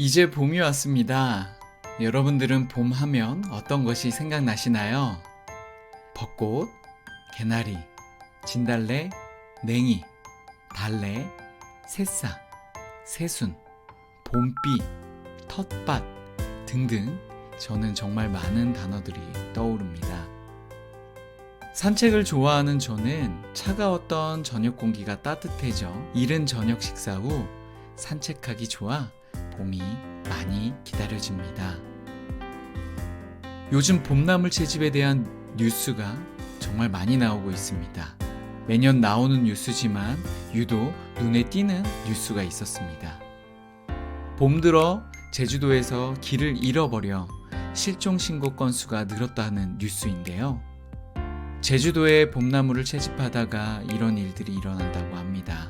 이제 봄이 왔습니다. 여러분들은 봄 하면 어떤 것이 생각나시나요? 벚꽃, 개나리, 진달래, 냉이, 달래, 새싹, 새순, 봄비, 텃밭 등등 저는 정말 많은 단어들이 떠오릅니다. 산책을 좋아하는 저는 차가웠던 저녁 공기가 따뜻해져 이른 저녁 식사 후 산책하기 좋아 봄이 많이 기다려집니다. 요즘 봄나물 채집에 대한 뉴스가 정말 많이 나오고 있습니다. 매년 나오는 뉴스지만 유독 눈에 띄는 뉴스가 있었습니다. 봄 들어 제주도에서 길을 잃어버려 실종 신고 건수가 늘었다는 뉴스인데요. 제주도에 봄나무를 채집하다가 이런 일들이 일어난다고 합니다.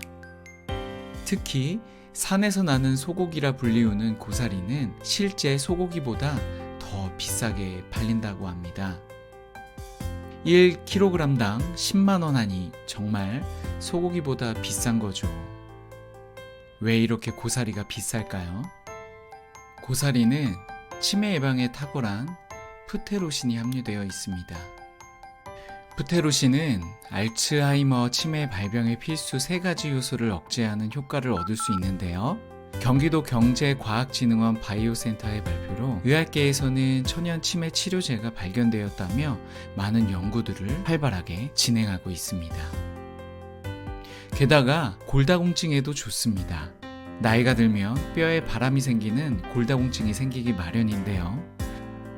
특히 산에서 나는 소고기라 불리우는 고사리는 실제 소고기보다 더 비싸게 팔린다고 합니다. 1kg당 10만원 하니 정말 소고기보다 비싼 거죠. 왜 이렇게 고사리가 비쌀까요? 고사리는 치매 예방에 탁월한 프테로신이 함유되어 있습니다. 프테로신은 알츠하이머 치매 발병의 필수 세 가지 요소를 억제하는 효과를 얻을 수 있는데요. 경기도 경제과학진흥원 바이오센터의 발표로 의학계에서는 천연 치매 치료제가 발견되었다며 많은 연구들을 활발하게 진행하고 있습니다. 게다가 골다공증에도 좋습니다. 나이가 들면 뼈에 바람이 생기는 골다공증이 생기기 마련인데요.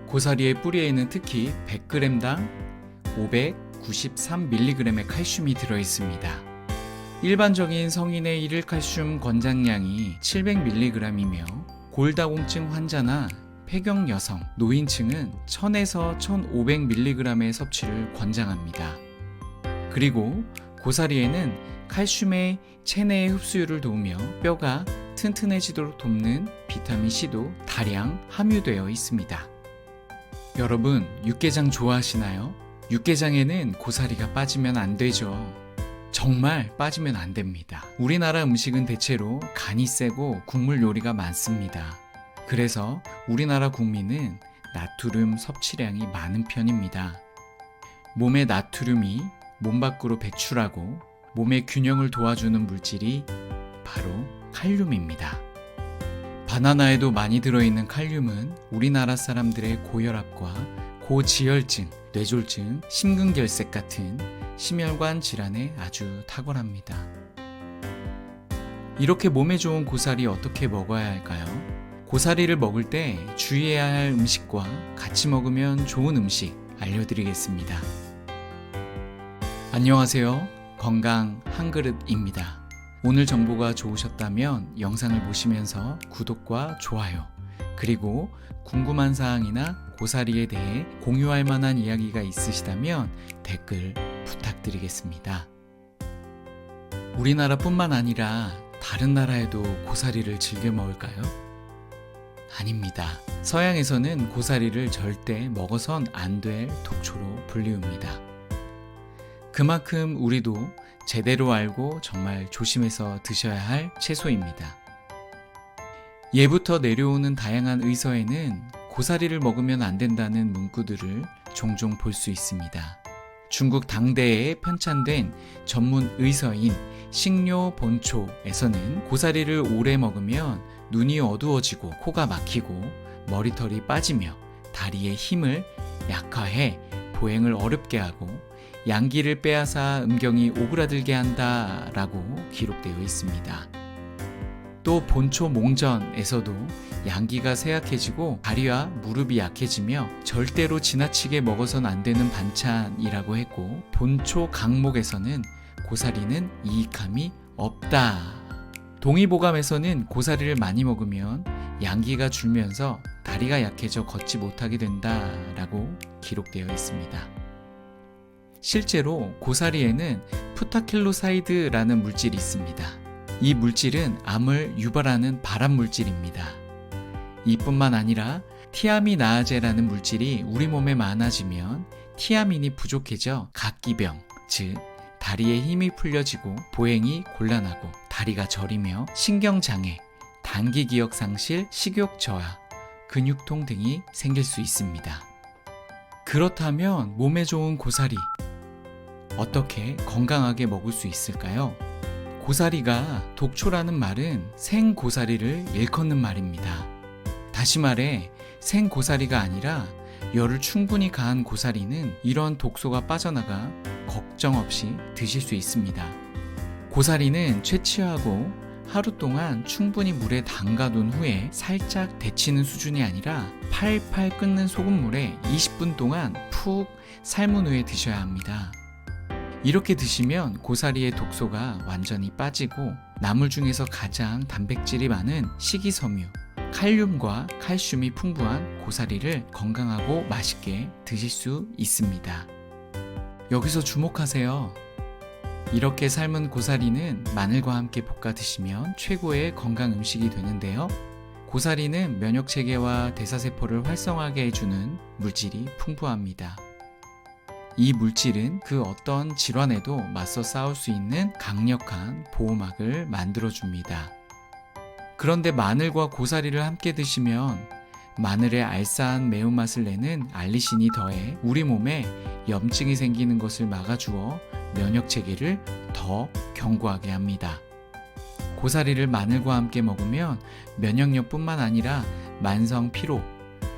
고사리의 뿌리에는 특히 100g당 593mg의 칼슘이 들어 있습니다. 일반적인 성인의 일일 칼슘 권장량이 700mg이며 골다공증 환자나 폐경 여성, 노인층은 1000에서 1500mg의 섭취를 권장합니다. 그리고 고사리에는 칼슘의 체내 흡수율을 도우며 뼈가 튼튼해지도록 돕는 비타민 C도 다량 함유되어 있습니다. 여러분, 육개장 좋아하시나요? 육개장에는 고사리가 빠지면 안 되죠. 정말 빠지면 안 됩니다. 우리나라 음식은 대체로 간이 세고 국물 요리가 많습니다. 그래서 우리나라 국민은 나트륨 섭취량이 많은 편입니다. 몸의 나트륨이 몸 밖으로 배출하고 몸의 균형을 도와주는 물질이 바로 칼륨입니다. 바나나에도 많이 들어있는 칼륨은 우리나라 사람들의 고혈압과 고지혈증, 뇌졸중, 심근결색 같은 심혈관 질환에 아주 탁월합니다. 이렇게 몸에 좋은 고사리 어떻게 먹어야 할까요? 고사리를 먹을 때 주의해야 할 음식과 같이 먹으면 좋은 음식 알려드리겠습니다. 안녕하세요. 건강 한 그릇입니다. 오늘 정보가 좋으셨다면 영상을 보시면서 구독과 좋아요, 그리고 궁금한 사항이나 고사리에 대해 공유할 만한 이야기가 있으시다면 댓글 부탁드리겠습니다. 우리나라뿐만 아니라 다른 나라에도 고사리를 즐겨 먹을까요? 아닙니다. 서양에서는 고사리를 절대 먹어선 안 될 독초로 불리웁니다. 그만큼 우리도 제대로 알고 정말 조심해서 드셔야 할 채소입니다. 예부터 내려오는 다양한 의서에는 고사리를 먹으면 안 된다는 문구들을 종종 볼 수 있습니다. 중국 당대에 편찬된 전문 의서인 식료 본초에서는 고사리를 오래 먹으면 눈이 어두워지고 코가 막히고 머리털이 빠지며 다리의 힘을 약화해 보행을 어렵게 하고 양기를 빼앗아 음경이 오그라들게 한다라고 기록되어 있습니다. 또 본초 몽전에서도 양기가 쇠약해지고 다리와 무릎이 약해지며 절대로 지나치게 먹어선 안 되는 반찬이라고 했고 본초 강목에서는 고사리는 이익함이 없다. 동의보감에서는 고사리를 많이 먹으면 양기가 줄면서 다리가 약해져 걷지 못하게 된다라고 기록되어 있습니다. 실제로 고사리에는 푸타킬로사이드라는 물질이 있습니다. 이 물질은 암을 유발하는 발암 물질입니다. 이뿐만 아니라 티아미나아제라는 물질이 우리 몸에 많아지면 티아민이 부족해져 각기병, 즉 다리에 힘이 풀려지고 보행이 곤란하고 다리가 저리며 신경장애, 단기 기억 상실, 식욕 저하, 근육통 등이 생길 수 있습니다. 그렇다면 몸에 좋은 고사리 어떻게 건강하게 먹을 수 있을까요? 고사리가 독초라는 말은 생고사리를 일컫는 말입니다. 다시 말해 생고사리가 아니라 열을 충분히 가한 고사리는 이런 독소가 빠져나가 걱정 없이 드실 수 있습니다. 고사리는 채취하고 하루 동안 충분히 물에 담가둔 후에 살짝 데치는 수준이 아니라 팔팔 끓는 소금물에 20분 동안 푹 삶은 후에 드셔야 합니다. 이렇게 드시면 고사리의 독소가 완전히 빠지고 나물 중에서 가장 단백질이 많은 식이섬유, 칼륨과 칼슘이 풍부한 고사리를 건강하고 맛있게 드실 수 있습니다. 여기서 주목하세요. 이렇게 삶은 고사리는 마늘과 함께 볶아 드시면 최고의 건강 음식이 되는데요. 고사리는 면역 체계와 대사세포를 활성화하게 해주는 물질이 풍부합니다. 이 물질은 그 어떤 질환에도 맞서 싸울 수 있는 강력한 보호막을 만들어줍니다. 그런데 마늘과 고사리를 함께 드시면 마늘의 알싸한 매운맛을 내는 알리신이 더해 우리 몸에 염증이 생기는 것을 막아주어 면역 체계를 더 견고하게 합니다. 고사리를 마늘과 함께 먹으면 면역력뿐만 아니라 만성 피로,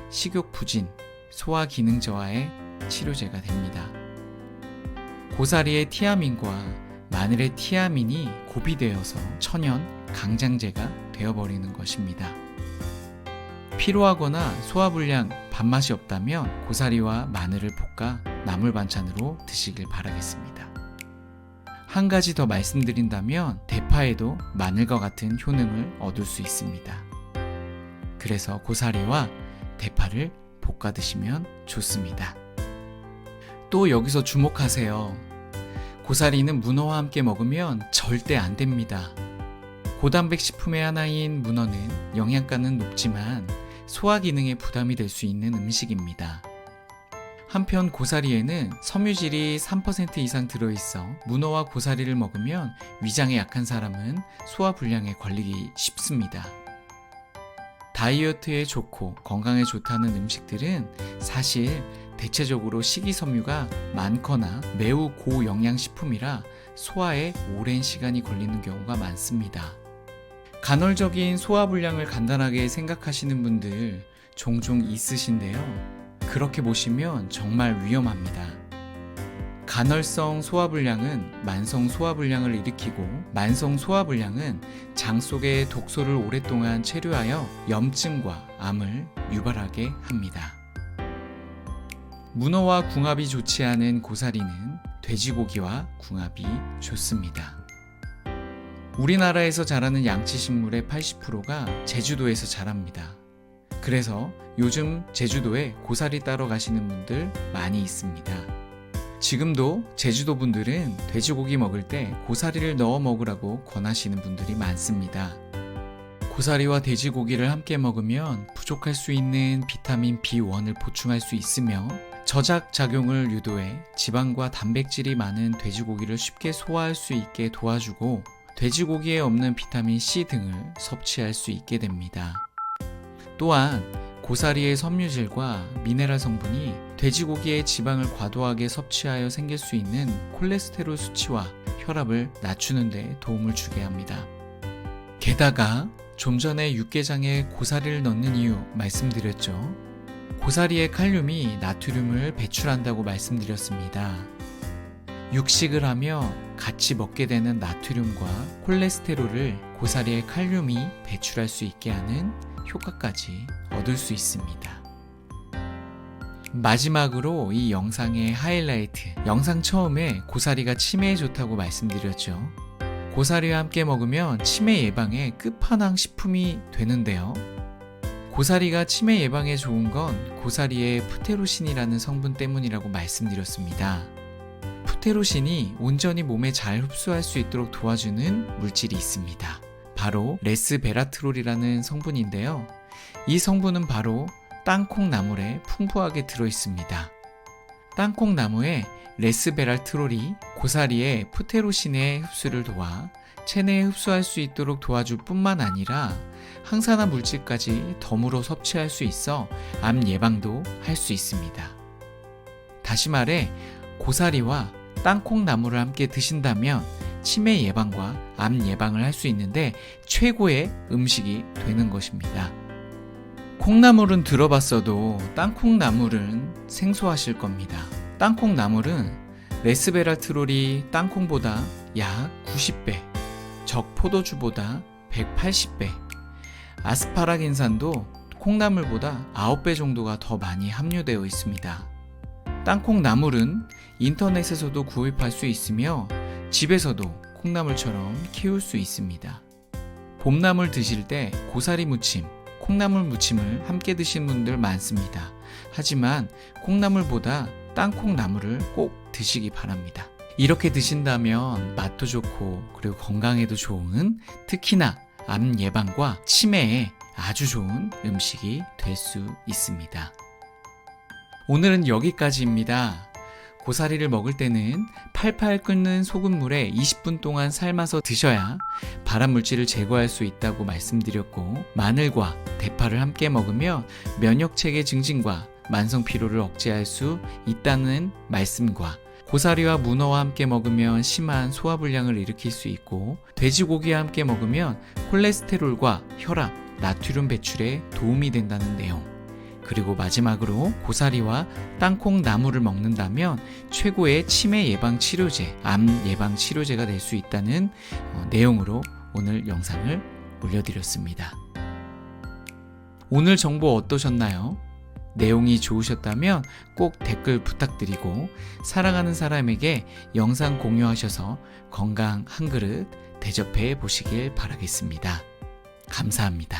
식욕 부진, 소화 기능 저하의 치료제가 됩니다. 고사리의 티아민과 마늘의 티아민이 고비되어서 천연 강장제가 되어버리는 것입니다. 피로하거나 소화불량, 밥맛이 없다면 고사리와 마늘을 볶아 나물 반찬으로 드시길 바라겠습니다. 한 가지 더 말씀드린다면 대파에도 마늘과 같은 효능을 얻을 수 있습니다. 그래서 고사리와 대파를 볶아 드시면 좋습니다. 또 여기서 주목하세요. 고사리는 문어와 함께 먹으면 절대 안 됩니다. 고단백 식품의 하나인 문어는 영양가는 높지만 소화 기능에 부담이 될 수 있는 음식입니다. 한편 고사리에는 섬유질이 3% 이상 들어있어 문어와 고사리를 먹으면 위장에 약한 사람은 소화 불량에 걸리기 쉽습니다. 다이어트에 좋고 건강에 좋다는 음식들은 사실 대체적으로 식이섬유가 많거나 매우 고영양 식품이라 소화에 오랜 시간이 걸리는 경우가 많습니다. 간헐적인 소화 불량을 간단하게 생각하시는 분들 종종 있으신데요. 그렇게 보시면 정말 위험합니다. 간헐성 소화불량은 만성 소화불량을 일으키고 만성 소화불량은 장 속의 독소를 오랫동안 체류하여 염증과 암을 유발하게 합니다. 문어와 궁합이 좋지 않은 고사리는 돼지고기와 궁합이 좋습니다. 우리나라에서 자라는 양치 식물의 80%가 제주도에서 자랍니다. 그래서 요즘 제주도에 고사리 따러 가시는 분들 많이 있습니다. 지금도 제주도 분들은 돼지고기 먹을 때 고사리를 넣어 먹으라고 권하시는 분들이 많습니다. 고사리와 돼지고기를 함께 먹으면 부족할 수 있는 비타민 B1을 보충할 수 있으며 저작 작용을 유도해 지방과 단백질이 많은 돼지고기를 쉽게 소화할 수 있게 도와주고 돼지고기에 없는 비타민 C 등을 섭취할 수 있게 됩니다. 또한 고사리의 섬유질과 미네랄 성분이 돼지고기의 지방을 과도하게 섭취하여 생길 수 있는 콜레스테롤 수치와 혈압을 낮추는 데 도움을 주게 합니다. 게다가 좀 전에 육개장에 고사리를 넣는 이유 말씀드렸죠. 고사리의 칼륨이 나트륨을 배출한다고 말씀드렸습니다. 육식을 하며 같이 먹게 되는 나트륨과 콜레스테롤을 고사리의 칼륨이 배출할 수 있게 하는 효과까지 얻을 수 있습니다. 마지막으로 이 영상의 하이라이트. 영상 처음에 고사리가 치매에 좋다고 말씀드렸죠. 고사리와 함께 먹으면 치매 예방의 끝판왕 식품이 되는데요. 고사리가 치매 예방에 좋은 건 고사리의 푸테로신이라는 성분 때문이라고 말씀드렸습니다. 푸테로신이 온전히 몸에 잘 흡수할 수 있도록 도와주는 물질이 있습니다. 바로 레스베라트롤이라는 성분인데요. 이 성분은 바로 땅콩 나물에 풍부하게 들어 있습니다. 땅콩나무에 레스베랄 트롤이 고사리의 푸테로신의 흡수를 도와 체내에 흡수할 수 있도록 도와줄 뿐만 아니라 항산화 물질까지 덤으로 섭취할 수 있어 암 예방도 할 수 있습니다. 다시 말해 고사리와 땅콩나무를 함께 드신다면 치매 예방과 암 예방을 할 수 있는데 최고의 음식이 되는 것입니다. 콩나물은 들어봤어도 땅콩나물은 생소하실 겁니다. 땅콩나물은 레스베라트롤이 땅콩보다 약 90배, 적 포도주보다 180배, 아스파라긴산도 콩나물보다 9배 정도가 더 많이 함유되어 있습니다. 땅콩나물은 인터넷에서도 구입할 수 있으며 집에서도 콩나물처럼 키울 수 있습니다. 봄나물 드실 때 고사리 무침, 콩나물 무침을 함께 드신 분들 많습니다. 하지만 콩나물보다 땅콩나물을 꼭 드시기 바랍니다. 이렇게 드신다면 맛도 좋고 그리고 건강에도 좋은 특히나 암 예방과 치매에 아주 좋은 음식이 될 수 있습니다. 오늘은 여기까지입니다. 고사리를 먹을 때는 팔팔 끓는 소금물에 20분 동안 삶아서 드셔야 발암 물질을 제거할 수 있다고 말씀드렸고 마늘과 대파를 함께 먹으며 면역 체계 증진과 만성 피로를 억제할 수 있다는 말씀과 고사리와 문어와 함께 먹으면 심한 소화불량을 일으킬 수 있고 돼지고기와 함께 먹으면 콜레스테롤과 혈압, 나트륨 배출에 도움이 된다는 내용. 그리고 마지막으로 고사리와 땅콩 나무를 먹는다면 최고의 치매 예방 치료제, 암 예방 치료제가 될 수 있다는 어, 내용으로 오늘 영상을 올려드렸습니다. 오늘 정보 어떠셨나요? 내용이 좋으셨다면 꼭 댓글 부탁드리고 사랑하는 사람에게 영상 공유하셔서 건강 한 그릇 대접해 보시길 바라겠습니다. 감사합니다.